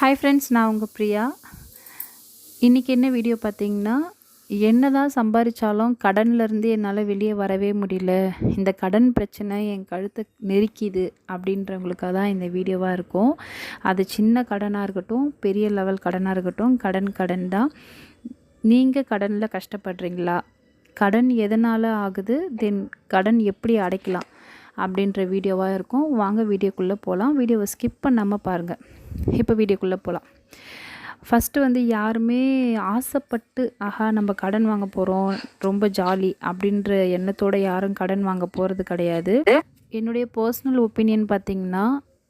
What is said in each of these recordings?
Hi friends நான் உங்கள் பிரியா. இன்றைக்கி என்ன வீடியோ பார்த்தீங்கன்னா என்ன தான் சம்பாதிச்சாலும் கடன்லேருந்து என்னால் வெளியே வரவே முடியல. இந்த கடன் பிரச்சனை என் கழுத்தை நெருக்கிது அப்படின்றவங்களுக்காக தான் இந்த வீடியோவாக இருக்கும். அது சின்ன கடனாக இருக்கட்டும் பெரிய லெவல் கடனாக இருக்கட்டும் கடன் கடன் தான். நீங்கள் கடனில் கஷ்டப்படுறீங்களா? கடன் எதனால் ஆகுது? தென் கடன் எப்படி அடைக்கலாம்? அப்படின்ற வீடியோவாக இருக்கும். வாங்க வீடியோக்குள்ளே போகலாம் வீடியோவை ஸ்கிப் பண்ணாமல் பாருங்கள் இப்போ வீடியோக்குள்ளே போகலாம். ஃபஸ்ட்டு வந்து யாருமே ஆசைப்பட்டு ஆஹா நம்ம கடன் வாங்க போகிறோம் ரொம்ப ஜாலி அப்படின்ற எண்ணத்தோடு யாரும் கடன் வாங்க போகிறது கிடையாது. என்னுடைய பர்சனல் ஒப்பீனியன் பார்த்திங்கன்னா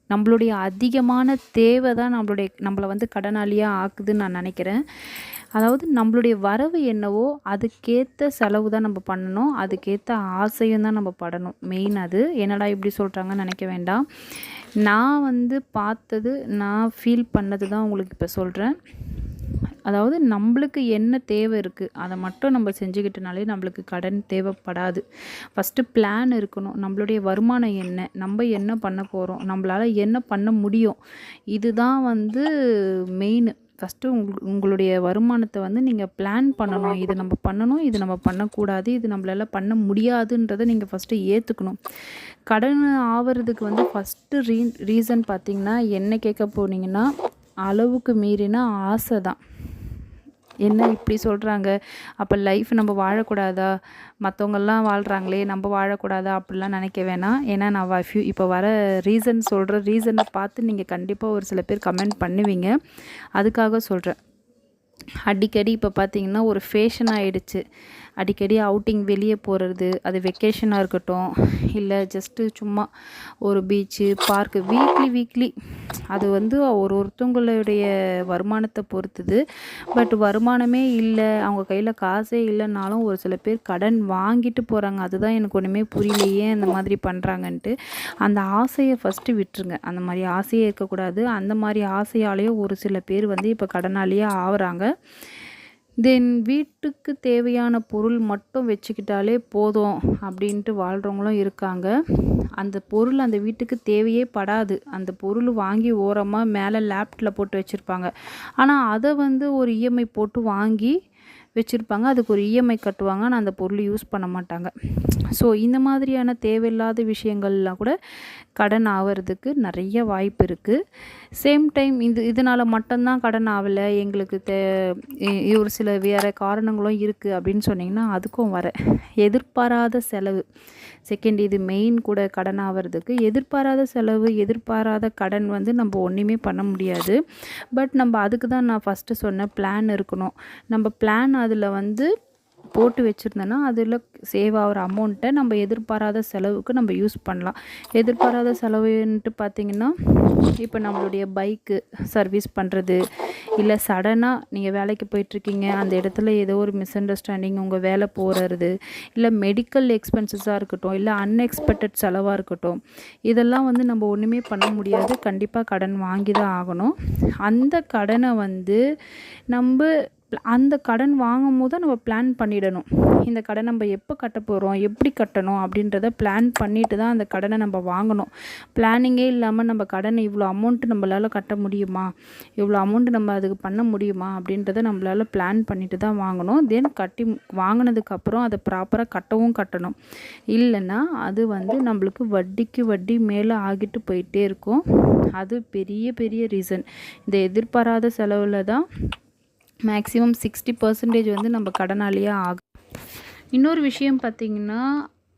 நம்மளுடைய அதிகமான தேவை தான் நம்மளுடைய நம்மளை வந்து கடனாளியாக ஆக்குதுன்னு நான் நினைக்கிறேன். அதாவது நம்மளுடைய வரவு என்னவோ அதுக்கேற்ற செலவு தான் நம்ம பண்ணணும் அதுக்கேற்ற ஆசையும் தான் நம்ம படணும். மெயின் அது. என்னடா இப்படி சொல்கிறாங்கன்னு நினைக்க வேண்டாம். நான் வந்து பார்த்தது நான் ஃபீல் பண்ணது தான் உங்களுக்கு இப்போ சொல்கிறேன் அதாவது நம்மளுக்கு என்ன தேவை இருக்குது அதை மட்டும் நம்ம செஞ்சுக்கிட்டனாலே நம்மளுக்கு கடன் தேவைப்படாது. ஃபஸ்ட்டு பிளான் இருக்கணும் நம்மளுடைய வருமானம் என்ன நம்ம என்ன பண்ண போகிறோம் நம்மளால் என்ன பண்ண முடியும்? இதுதான் வந்து மெயின் ஃபஸ்ட்டு உங் உங்களுடைய வருமானத்தை வந்து நீங்கள் பிளான் பண்ணணும். இது நம்ம பண்ணணும் இது நம்ம பண்ணக்கூடாது இது நம்மளால் பண்ண முடியாதுன்றதை நீங்கள் ஃபஸ்ட்டு ஏற்றுக்கணும் கடன் ஆவறதுக்கு வந்து ஃபஸ்ட்டு ரீ ரீசன் பார்த்திங்கன்னா என்ன கேட்க போனீங்கன்னா அளவுக்கு மீறின ஆசை தான். என்ன இப்படி சொல்கிறாங்க அப்போ லைஃப் நம்ம வாழக்கூடாதா? மற்றவங்கெல்லாம் வாழ்கிறாங்களே நம்ம வாழக்கூடாதா? அப்படிலாம் நினைக்க வேணாம். ஏன்னா நான் ஃபியூ இப்போ வர ரீசன் சொல்கிற ரீசனை பார்த்து நீங்கள் கண்டிப்பாக ஒரு சில பேர் கமெண்ட் பண்ணுவீங்க. அதுக்காக சொல்கிறேன் அடிக்கடி இப்போ பார்த்தீங்கன்னா ஒரு ஃபேஷன் ஆகிடுச்சு அடிக்கடி அவுட்டிங் வெளியே போகிறது அது வெக்கேஷனாக இருக்கட்டும் இல்லை ஜஸ்ட்டு சும்மா ஒரு பீச்சு பார்க்கு வீக்லி வீக்லி அது வந்து ஒரு ஒருத்தவங்களுடைய வருமானத்தை பொறுத்துது. பட் வருமானமே இல்லை அவங்க கையில் காசே இல்லைனாலும் ஒரு சில பேர் கடன் வாங்கிட்டு போகிறாங்க அதுதான் எனக்கு ஒன்றுமே புரியலையே அந்த மாதிரி பண்ணுறாங்கன்ட்டு அந்த ஆசையை ஃபஸ்ட்டு விட்டுருங்க. அந்த மாதிரி ஆசையே இருக்கக்கூடாது. அந்த மாதிரி ஆசையாலேயே ஒரு சில பேர் வந்து இப்போ கடனாலேயே ஆகுறாங்க. தென் வீட்டுக்கு தேவையான பொருள் மட்டும் வச்சுக்கிட்டாலே போதும் அப்படின்ட்டு வாழ்கிறவங்களும் இருக்காங்க. அந்த பொருள் அந்த வீட்டுக்கு தேவையே படாது. அந்த பொருள் வாங்கி ஓரமாக மேலே லேப்டில் போட்டு வச்சுருப்பாங்க. ஆனால் அதை வந்து ஒரு இஎம்ஐ போட்டு வாங்கி வச்சுருப்பாங்க. அதுக்கு ஒரு இஎம்ஐ கட்டுவாங்க. ஆனால் அந்த பொருள் யூஸ் பண்ண மாட்டாங்க. ஸோ இந்த மாதிரியான தேவையில்லாத விஷயங்கள்லாம் கூட கடன் ஆகிறதுக்கு நிறைய வாய்ப்பு இருக்குது சேம் டைம் இது இதனால் மட்டும்தான் கடன் ஆகலை எங்களுக்கு தே ஒரு சில வேறு காரணங்களும் இருக்குது அப்படின்னு சொன்னிங்கன்னா அதுக்கும் வர. எதிர்பாராத செலவு. செகண்ட் இது மெயின் கூட கடன் ஆகிறதுக்கு எதிர்பாராத செலவு எதிர்பாராத கடன் வந்து நம்ம ஒன்றுமே பண்ண முடியாது. பட் நம்ம அதுக்கு தான் நான் ஃபஸ்ட்டு சொன்னேன் பிளான் இருக்கணும். நம்ம பிளான் அதில் வந்து போட்டு வச்சுருந்தோன்னா அதில் சேவ் ஆகிற அமௌண்ட்டை நம்ம எதிர்பாராத செலவுக்கு நம்ம யூஸ் பண்ணலாம். எதிர்பாராத செலவுன்ட்டு பார்த்திங்கன்னா இப்போ நம்மளுடைய பைக்கு சர்வீஸ் பண்ணுறது இல்லை சடனாக நீங்கள் வேலைக்கு போயிட்டுருக்கீங்க அந்த இடத்துல ஏதோ ஒரு மிஸ் அண்டர்ஸ்டாண்டிங் உங்கள் வேலை போகிறது இல்லை மெடிக்கல் எக்ஸ்பென்சஸாக இருக்கட்டும் இல்லை அன்எக்ஸ்பெக்டட் செலவாக இருக்கட்டும் இதெல்லாம் வந்து நம்ம ஒன்றுமே பண்ண முடியாது. கண்டிப்பாக கடன் வாங்கி தான் ஆகணும். அந்த கடனை வந்து நம்ம அந்த கடன் வாங்கும் போது நம்ம பிளான் பண்ணிடணும். இந்த கடன் நம்ம எப்போ கட்ட போகிறோம் எப்படி கட்டணும் அப்படின்றத பிளான் பண்ணிட்டு தான் அந்த கடனை நம்ம வாங்கணும். பிளானிங்கே இல்லாமல் நம்ம கடனை இவ்வளோ அமௌண்ட்டு நம்மளால் கட்ட முடியுமா? இவ்வளோ அமௌண்ட்டு நம்ம அதுக்கு பண்ண முடியுமா? அப்படின்றத நம்மளால் பிளான் பண்ணிட்டு தான் வாங்கணும். தென் கட்டி வாங்கினதுக்கப்புறம் அதை ப்ராப்பராக கட்டவும் கட்டணும். இல்லைன்னா அது வந்து நம்மளுக்கு வட்டிக்கு வட்டி மேலே ஆகிட்டு போயிட்டே இருக்கும். அது பெரிய பெரிய ரீசன் இந்த எதிர்பாராத செலவில் தான் மேக்ஸிமம் சிக்ஸ்டி பர்சன்டேஜ் வந்து நம்ம கடனாளியாக ஆகும் இன்னொரு விஷயம் பார்த்திங்கன்னா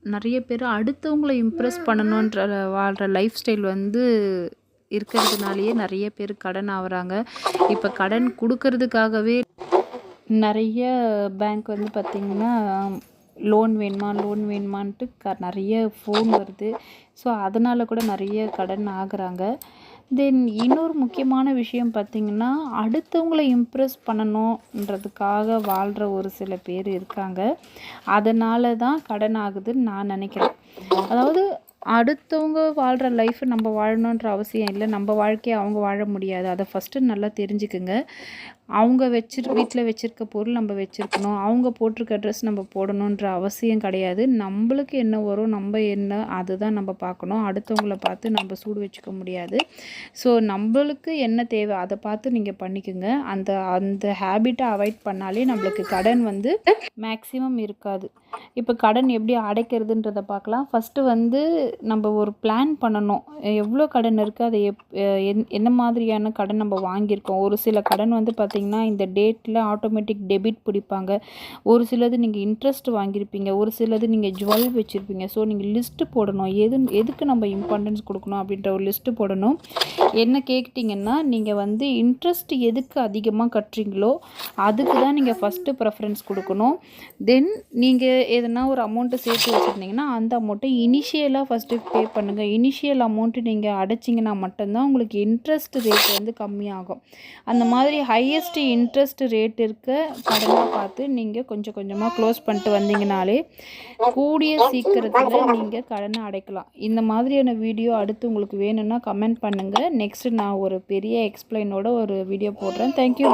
நிறைய பேர் அடுத்தவங்களை இம்ப்ரெஸ் பண்ணணுன்ற வாழ்கிற லைஃப் ஸ்டைல் வந்து இருக்கிறதுனாலேயே நிறைய பேர் கடன் ஆகுறாங்க. இப்போ கடன் கொடுக்கறதுக்காகவே நிறைய பேங்க் வந்து பார்த்திங்கன்னா லோன் வேணுமா லோன் வேணுமான்ட்டு க நிறைய ஃபோன் வருது. ஸோ அதனால் கூட நிறைய கடன் ஆகுறாங்க. தென் இன்னொரு முக்கியமான விஷயம் பார்த்திங்கன்னா அடுத்தவங்களை இம்ப்ரெஸ் பண்ணணுன்றதுக்காக வாழ்கிற ஒரு சில பேர் இருக்காங்க. அதனால தான் கடன் ஆகுதுன்னு நான் நினைக்கிறேன். அதாவது அடுத்தவங்க வாழ்கிற லைஃப்பை நம்ம வாழணுன்ற அவசியம் இல்லை. நம்ம வாழ்க்கையை அவங்க வாழ முடியாது. அதை ஃபஸ்ட்டு நல்லா தெரிஞ்சுக்குங்க. அவங்க வச்சிரு வீட்டில் வச்சுருக்க பொருள் நம்ம வச்சுருக்கணும். அவங்க போட்டிருக்க ட்ரெஸ் நம்ம போடணுன்ற அவசியம் கிடையாது. நம்மளுக்கு என்ன வரும் நம்ம என்ன அதுதான் நம்ம பார்க்கணும். அடுத்தவங்கள பார்த்து நம்ம சூடு வச்சுக்க முடியாது. ஸோ நம்மளுக்கு என்ன தேவை அதை பார்த்து நீங்கள் பண்ணிக்கோங்க. அந்த அந்த ஹேபிட்டை அவாய்ட் பண்ணாலே நம்மளுக்கு கடன் வந்து மேக்ஸிமம் இருக்காது. இப்போ கடன் எப்படி அடைக்கிறதுன்றதை பார்க்கலாம். ஃபஸ்ட்டு வந்து நம்ம ஒரு பிளான் பண்ணணும். எவ்வளோ கடன் இருக்குது அதை எப் என்ன மாதிரியான கடன் நம்ம வாங்கியிருக்கோம்? ஒரு சில கடன் வந்து பார்த்து பார்த்தீங்கன்னா இந்த டேட்டில் ஆட்டோமேட்டிக் டெபிட் பிடிப்பாங்க. ஒரு சிலது நீங்கள் இன்ட்ரெஸ்ட் வாங்கியிருப்பீங்க ஒரு சிலது நீங்கள் ஜுவல் வச்சுருப்பீங்க. ஸோ நீங்கள் லிஸ்ட்டு போடணும். எது எதுக்கு நம்ம இம்பார்ட்டன்ஸ் கொடுக்கணும் அப்படின்ற ஒரு லிஸ்ட்டு போடணும். என்ன கேட்டிங்கன்னா நீங்கள் வந்து இன்ட்ரெஸ்ட் எதுக்கு அதிகமாக கட்டுறீங்களோ அதுக்கு தான் நீங்கள் ஃபஸ்ட்டு ப்ரெஃபரன்ஸ் கொடுக்கணும். தென் நீங்கள் எதனா ஒரு அமௌண்ட்டு சேர்த்து வச்சுருந்தீங்கன்னா அந்த அமௌண்ட்டை இனிஷியலாக ஃபஸ்ட்டு பே பண்ணுங்கள் இனிஷியல் அமௌண்ட்டு நீங்கள் அடைச்சிங்கன்னா மட்டும்தான் உங்களுக்கு இன்ட்ரெஸ்ட் ரேட் வந்து கம்மியாகும். அந்த மாதிரி ஹையஸ்ட் இன்ட்ரெஸ்ட் ரேட் இருக்க கடனாக பார்த்து நீங்கள் கொஞ்சம் கொஞ்சமாக க்ளோஸ் பண்ணிட்டு வந்தீங்கனாலே கூடிய சீக்கிரத்தில் நீங்கள் கடனை அடைக்கலாம். இந்த மாதிரியான வீடியோ அடுத்து உங்களுக்கு வேணும்னா கமெண்ட் பண்ணுங்கள் நெக்ஸ்ட்டு நான் ஒரு பெரிய எக்ஸ்பிளைனோட ஒரு வீடியோ போடுறேன். தேங்க்யூ